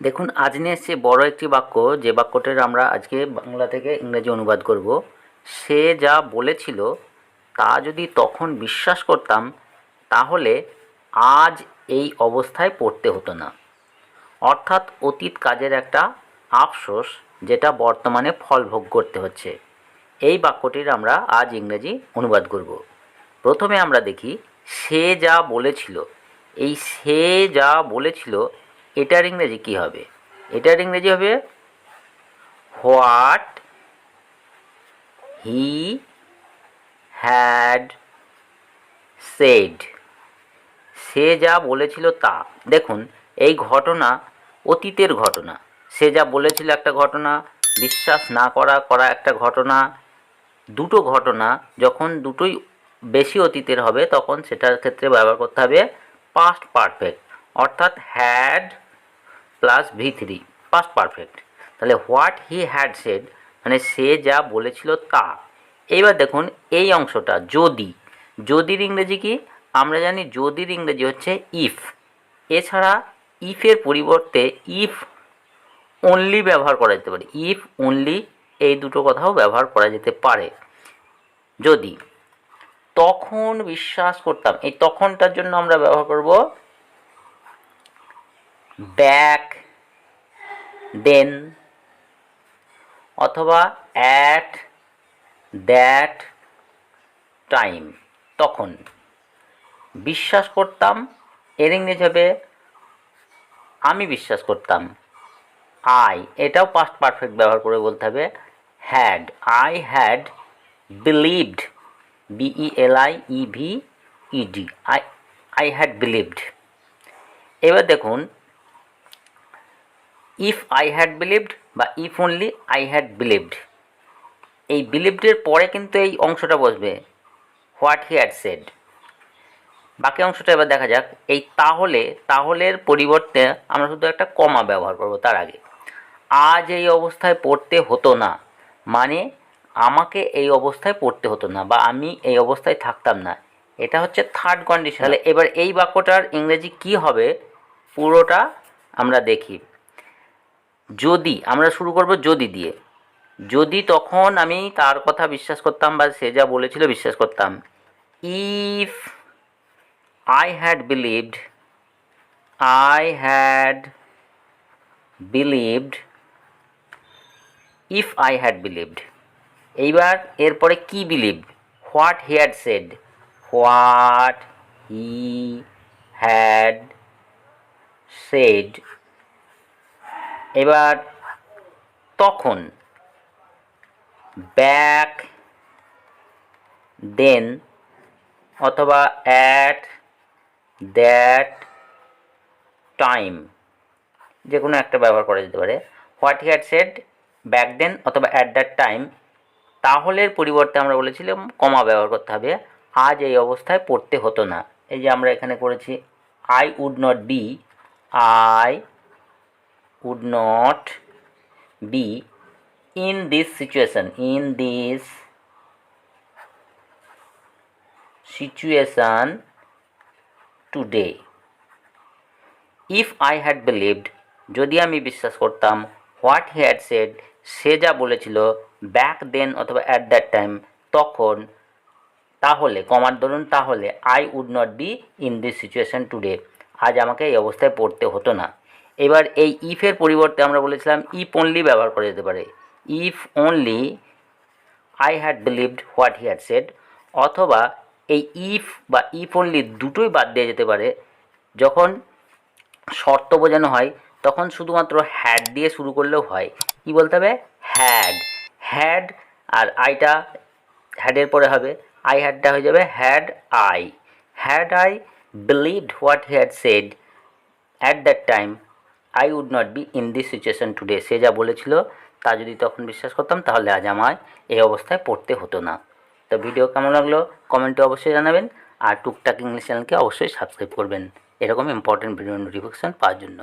দেখুন, আজ নিয়ে এসছে বড় একটি বাক্য, যে বাক্যটির আমরা আজকে বাংলা থেকে ইংরেজি অনুবাদ করব। সে যা বলেছিল, তা যদি তখন বিশ্বাস করতাম, তাহলে আজ এই অবস্থায় পড়তে হতো না। অর্থাৎ অতীত কাজের একটা আফসোস, যেটা বর্তমানে ফল ভোগ করতে হচ্ছে। এই বাক্যটির আমরা আজ ইংরেজি অনুবাদ করব। প্রথমে আমরা দেখি, সে যা বলেছিল, এই সে যা বলেছিল এটার ইংরেজি কী হবে? এটার ইংরেজি হবে হোয়াট হি হ্যাড সেড। সে যা বলেছিল তা। দেখুন, এই ঘটনা অতীতের ঘটনা। সে যা বলেছিল একটা ঘটনা, বিশ্বাস না করা করা একটা ঘটনা, দুটো ঘটনা যখন দুটোই বেশি অতীতের হবে, তখন সেটার ক্ষেত্রে ব্যবহার করতে হবে পাস্ট পারফেক্ট অর্থাৎ had plus V three past perfect তাহলে হোয়াট হি হ্যাড সেড মানে সে যা বলেছিল তা। এইবার দেখুন এই অংশটা, যদি, যদির ইংরেজি কি? আমরা জানি যদির ইংরেজি হচ্ছে ইফ এছাড়া ইফের পরিবর্তে ইফ অনলি ব্যবহার করা যেতে পারে। ইফ অনলি এই দুটো কথাও ব্যবহার করা যেতে পারে। যদি, তখন বিশ্বাস করতাম, এই তখনটার জন্য আমরা ব্যবহার করব ব্যাক দেন অথবা অ্যাট দ্যাট টাইম, তখন। বিশ্বাস করতাম, এর ইংরেজি হবে আমি বিশ্বাস করতাম। আই, এটাও পাস্ট পারফেক্ট ব্যবহার করে বলতে হবে। Had I had believed B E L I E V E D I I had believed এবার দেখুন ইফ আই হ্যাড বিলিভড বা if only I had believed এই বিলিভডের পরে কিন্তু এই অংশটা বসবে হোয়াট হি হ্যাড সেড বাকি অংশটা এবার দেখা যাক, এই তাহলে, তাহলের পরিবর্তে আমরা শুধু একটা কমা ব্যবহার করব তার আগে। আজ এই অবস্থায় পড়তে হতো না মানে আমাকে এই অবস্থায় পড়তে হতো না বা আমি এই অবস্থায় থাকতাম না। এটা হচ্ছে থার্ড কন্ডিশন তাহলে এবার এই বাক্যটার ইংরেজি কি হবে? পুরোটা আমরা দেখি। যদি, আমরা শুরু করব যদি দিয়ে। যদি তখন আমি তার কথা বিশ্বাস করতাম বা সে যা বলেছিল বিশ্বাস করতাম। If I had believed I had believed if I had believed এইবার এরপরে কি believe what he had said what he had said এবার তখন ব্যাক দেন অথবা অ্যাট দ্যাট টাইম যে কোনো একটা ব্যবহার করা যেতে পারে। What had said back then অথবা অ্যাট দ্যাট টাইম তাহলের পরিবর্তে আমরা বলেছিলাম কমা ব্যবহার করতে হবে। আজ এই অবস্থায় পড়তে হতো না। এই যে আমরা এখানে করেছি I would not be I would not be in this situation in this situation today if I had believed যদি আমি বিশ্বাস করতাম হোয়াট হি হ্যাড সেড সে যা বলেছিল ব্যাক দেন অথবা অ্যাট দ্যাট টাইম তখন, তাহলে, কমার ধরুন তাহলে I would not be in this situation today আজ আমাকে এই অবস্থায় পড়তে হতো না। এবার এই ইফের পরিবর্তে আমরা বলেছিলাম ইফ অনলি ব্যবহার করা যেতে পারে। If only I had believed what he had said অথবা এই ইফ বা ইফ অনলি দুটোই বাদ দিয়ে যেতে পারে। যখন শর্ত বোঝানো হয়, তখন শুধুমাত্র হ্যাড দিয়ে শুরু করলেও হয়। কি বলতে হবে? হ্যাড হ্যাড আর আইটা হ্যাডের পরে হবে। আই হ্যাডটা হয়ে যাবে had I had I believed what he had said at that time I would not be in this situation today সে যা বলেছিল, তা যদি তখন বিশ্বাস করতাম, তাহলে আজ আমায় এই অবস্থায় পড়তে হতো না। তো ভিডিও কেমন লাগল? কমেন্টে অবশ্যই জানাবেন। আর টুকটাক ইংলিশ চ্যানেলকে অবশ্যই সাবস্ক্রাইব করবেন। এরকম ইম্পর্টেন্ট ভিডিও নোটিফিকেশান পাওয়ার জন্য।